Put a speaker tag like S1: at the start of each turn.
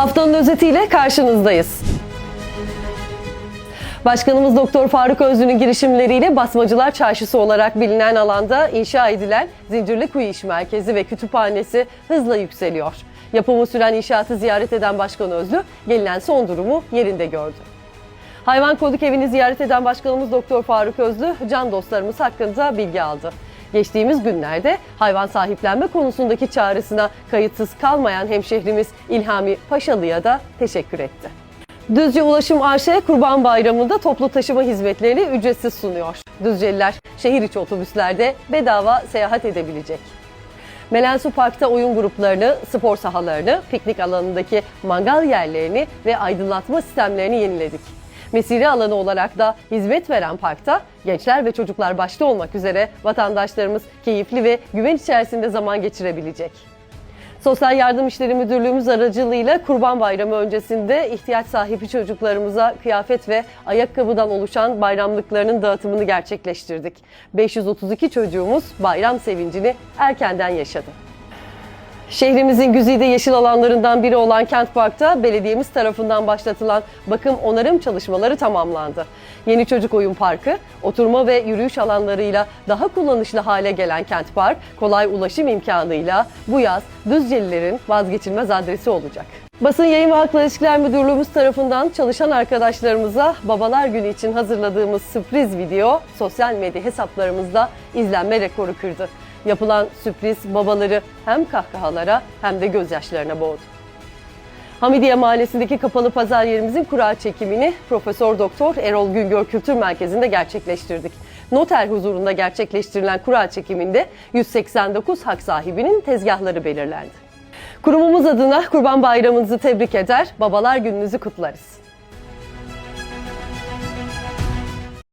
S1: Haftanın özetiyle karşınızdayız. Başkanımız Doktor Faruk Özlü'nün girişimleriyle Basmacılar Çarşısı olarak bilinen alanda inşa edilen Zincirlikuyu İş Merkezi ve Kütüphanesi hızla yükseliyor. Yapımı süren inşaatı ziyaret eden Başkan Özlü, gelinen son durumu yerinde gördü. Hayvan Kolluk Evi'ni ziyaret eden Başkanımız Doktor Faruk Özlü, can dostlarımız hakkında bilgi aldı. Geçtiğimiz günlerde hayvan sahiplenme konusundaki çağrısına kayıtsız kalmayan hemşehrimiz İlhami Paşalı'ya da teşekkür etti. Düzce Ulaşım AŞ Kurban Bayramı'nda toplu taşıma hizmetlerini ücretsiz sunuyor. Düzceliler şehir içi otobüslerde bedava seyahat edebilecek. Melensu Park'ta oyun gruplarını, spor sahalarını, piknik alanındaki mangal yerlerini ve aydınlatma sistemlerini yeniledik. Mesire alanı olarak da hizmet veren parkta gençler ve çocuklar başta olmak üzere vatandaşlarımız keyifli ve güven içerisinde zaman geçirebilecek. Sosyal Yardım İşleri Müdürlüğümüz aracılığıyla Kurban Bayramı öncesinde ihtiyaç sahibi çocuklarımıza kıyafet ve ayakkabıdan oluşan bayramlıklarının dağıtımını gerçekleştirdik. 532 çocuğumuz bayram sevincini erkenden yaşadı. Şehrimizin güzide yeşil alanlarından biri olan Kent Park'ta belediyemiz tarafından başlatılan bakım onarım çalışmaları tamamlandı. Yeni çocuk oyun parkı, oturma ve yürüyüş alanlarıyla daha kullanışlı hale gelen Kent Park, kolay ulaşım imkanıyla bu yaz Düzcelilerin vazgeçilmez adresi olacak. Basın Yayın ve Halkla İlişkiler Müdürlüğümüz tarafından çalışan arkadaşlarımıza Babalar Günü için hazırladığımız sürpriz video sosyal medya hesaplarımızda izlenme rekoru kırdı. Yapılan sürpriz babaları hem kahkahalara hem de gözyaşlarına boğdu. Hamidiye Mahallesi'ndeki kapalı pazar yerimizin kura çekimini Profesör Doktor Erol Güngör Kültür Merkezi'nde gerçekleştirdik. Noter huzurunda gerçekleştirilen kura çekiminde 189 hak sahibinin tezgahları belirlendi. Kurumumuz adına Kurban Bayramınızı tebrik eder, Babalar Gününüzü kutlarız.